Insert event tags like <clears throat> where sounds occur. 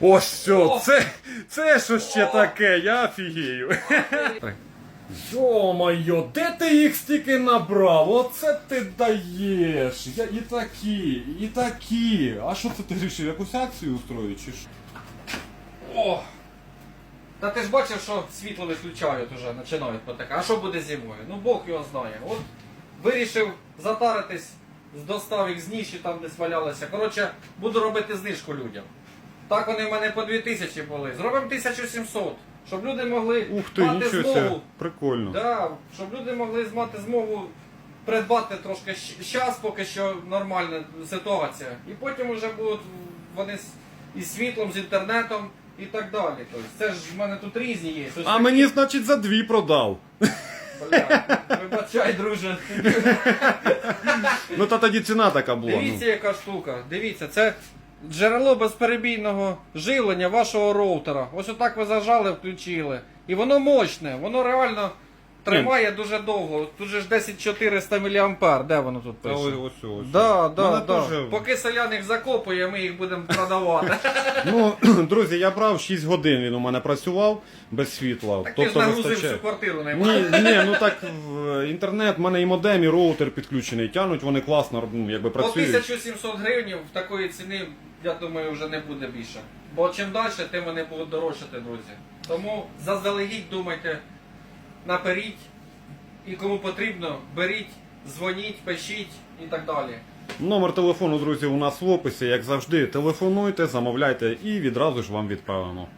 Ось все, це, це що ще таке, я офігею. Йо-моє, де ти їх стільки набрав? Оце ти даєш. Я і такі, і такі. А що це ти вирішив, якусь акцію устроїть чи що? О! Та ти ж бачив, що світло виключають уже, починають потекати. А що буде зимою? Ну Бог його знає. От вирішив затаритись, достав їх з ніші там десь валялися. Коротше, буду робити знижку людям. Так вони в мене по 2000 були. Зробимо 1700, щоб люди могли Ух ти, мати нічого змогу. себе, прикольно. Да, щоб люди могли мати змогу придбати трошки час, поки що нормальна ситуація. І потім вже будуть вони з, із світлом, з інтернетом і так далі. Тобто, це ж в мене тут різні є. Ось А мені, значить, за дві продав. Бля, вибачай, друже. Ну та тоді ціна така була. Дивіться, яка штука. Дивіться, це джерело безперебійного живлення вашого роутера. Ось отак ви зажали, включили. І воно мощне, воно реально тримає дуже довго. Тут же ж 10400 мА. Де воно тут Та пише? ось, ось, ось. Да, да, Мене да. теж- Поки селян їх закопує, ми їх будемо продавати. <laughs> Ну, <clears throat> друзі, я брав 6 годин, він у мене працював без світла. Так ти ж тобто нагрузив всю квартиру Ні, наймає. ні, ну так в інтернет, в мене і модем, і роутер підключений. Тянуть вони класно, ну, якби По працюють. 1700 гривень в такої ціни, я думаю, вже не буде більше. Бо чим далі, тим вони будуть дорожчати, друзі. Тому заздалегідь думайте, наперіть. І кому потрібно, беріть, дзвоніть, пишіть і так далі. Номер телефону, друзі, у нас в описі, як завжди. Телефонуйте, замовляйте і відразу ж вам відправимо.